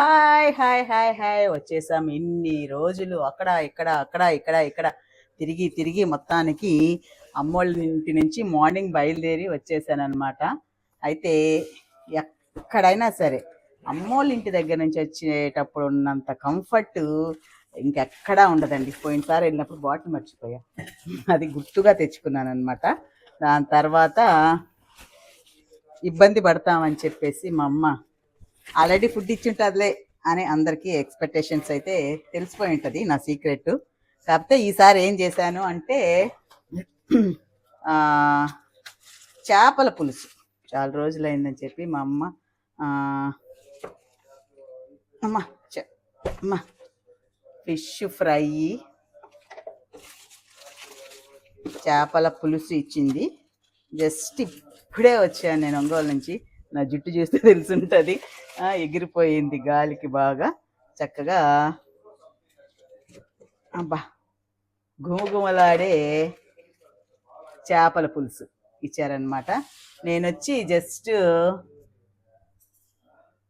Hi hi hi hi. వచ్చేసాం ఇన్ని రోజులు. అక్కడ ఇక్కడ అక్కడ ఇక్కడ ఇక్కడ. తిరిగి తిరిగి మొత్తానికి అమ్మోళ్ళ ఇంటి నుంచి మార్నింగ్ బయలుదేరి వచ్చేసాను అనమాట అయితే ఎక్కడైనా సరే అమ్మోళ్ళ ఇంటి దగ్గర నుంచి వచ్చేటప్పుడు ఉన్నంత కంఫర్ట్ ఇంకెక్కడా ఉండదండి. పోయినసారి వెళ్ళినప్పుడు బాటిల్ మర్చిపోయా. అది గుర్తుగా తెచ్చుకున్నాను అనమాట దాని తర్వాత ఇబ్బంది పడతామని చెప్పేసి మా అమ్మ ఆల్రెడీ ఫుడ్ ఇచ్చింటుందిలే అని అందరికీ ఎక్స్పెక్టేషన్స్ అయితే తెలిసిపోయి ఉంటుంది నా సీక్రెట్ కాకపోతే ఈసారి ఏం చేశాను అంటే చేపల పులుసు. చాలా రోజులైందని చెప్పి మా అమ్మ అమ్మ అమ్మ ఫిష్ ఫ్రై చేపల పులుసు ఇచ్చింది. జస్ట్ ఇప్పుడే వచ్చాను నేను ఒంగోలు నుంచి. నా జుట్టు చూస్తే తెలుసుంటుంది. ఎగిరిపోయింది గాలికి బాగా. చక్కగా అబ్బా గుమగుమలాడే చేపల పులుసు ఇచ్చారనమాట నేను వచ్చి జస్ట్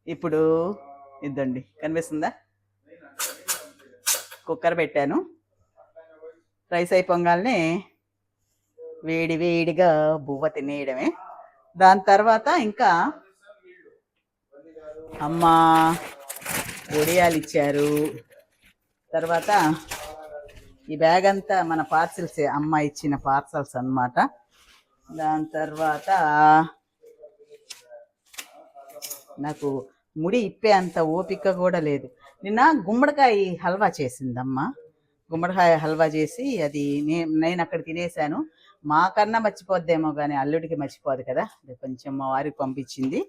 ఇప్పుడు ఇద్దండి. కనిపిస్తుందా? కుక్కర్ పెట్టాను. రైస్ అయిపోగానే వేడి వేడిగా బువ్వ తినేయడమే. దాని తర్వాత ఇంకా అమ్మ ఒడియాలు ఇచ్చారు తర్వాత ఈ బ్యాగ్ అంతా మన పార్సిల్స్ అమ్మ ఇచ్చిన పార్సల్స్ అన్నమాట. దాని తర్వాత నాకు ముడి ఇప్పే అంత ఓపిక కూడా లేదు. నిన్న గుమ్మడికాయ హల్వా చేసిందమ్మ. గుమ్మడికాయ హల్వా చేసి అది నే- నేను అక్కడ తినేసాను మాకన్నా మర్చిపోద్దేమో కానీ అల్లుడికి మర్చిపోదు కదా. అది కొంచెం మా వారికి పంపించింది.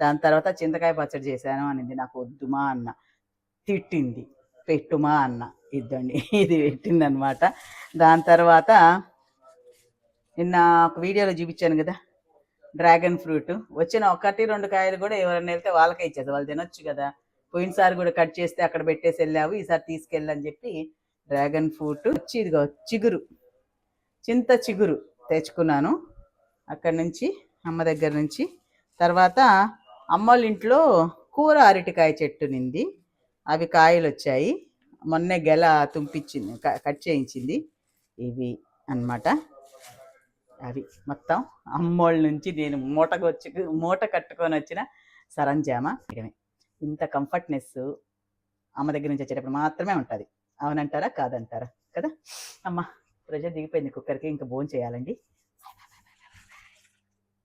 దాని తర్వాత చింతకాయ పచ్చడి చేశాను అనింది. నాకు వద్దుమా అన్న. తిట్టింది. పెట్టుమా అన్న. ఇద్దండి. ఇది పెట్టింది అనమాట దాని తర్వాత నిన్న ఒక వీడియోలో చూపించాను కదా. Dragon fruit. వచ్చిన ఒకటి రెండు కాయలు కూడా ఎవరైనా వెళ్తే వాళ్ళకే ఇచ్చేది వాళ్ళు తినొచ్చు కదా. పోయినసారి కూడా కట్ చేస్తే అక్కడ పెట్టేసి వెళ్ళావు. ఈసారి తీసుకెళ్ళని చెప్పి డ్రాగన్ ఫ్రూట్. వచ్చి ఇదిగో చిగురు. చింత చిగురు తెచ్చుకున్నాను అక్కడి నుంచి అమ్మ దగ్గర నుంచి. తర్వాత అమ్మోళ్ళ ఇంట్లో కూర అరటికాయ చెట్టు నింది. అవి కాయలు వచ్చాయి. మొన్నే గెల తుంపించింది క- కట్ చేయించింది. ఇవి అన్నమాట. అవి మొత్తం అమ్మోళ్ళ నుంచి నేను మూటకు వచ్చి మూట కట్టుకొని వచ్చిన సరంజామా. ఇంత కంఫర్ట్నెస్ అమ్మ దగ్గర నుంచి వచ్చేటప్పుడు మాత్రమే ఉంటుంది. అవునంటారా? కాదంటారా? కదా? అమ్మ. ప్రెషర్ దిగిపోయింది కుక్కర్కి. ఇంకా భోజనం చేయాలండి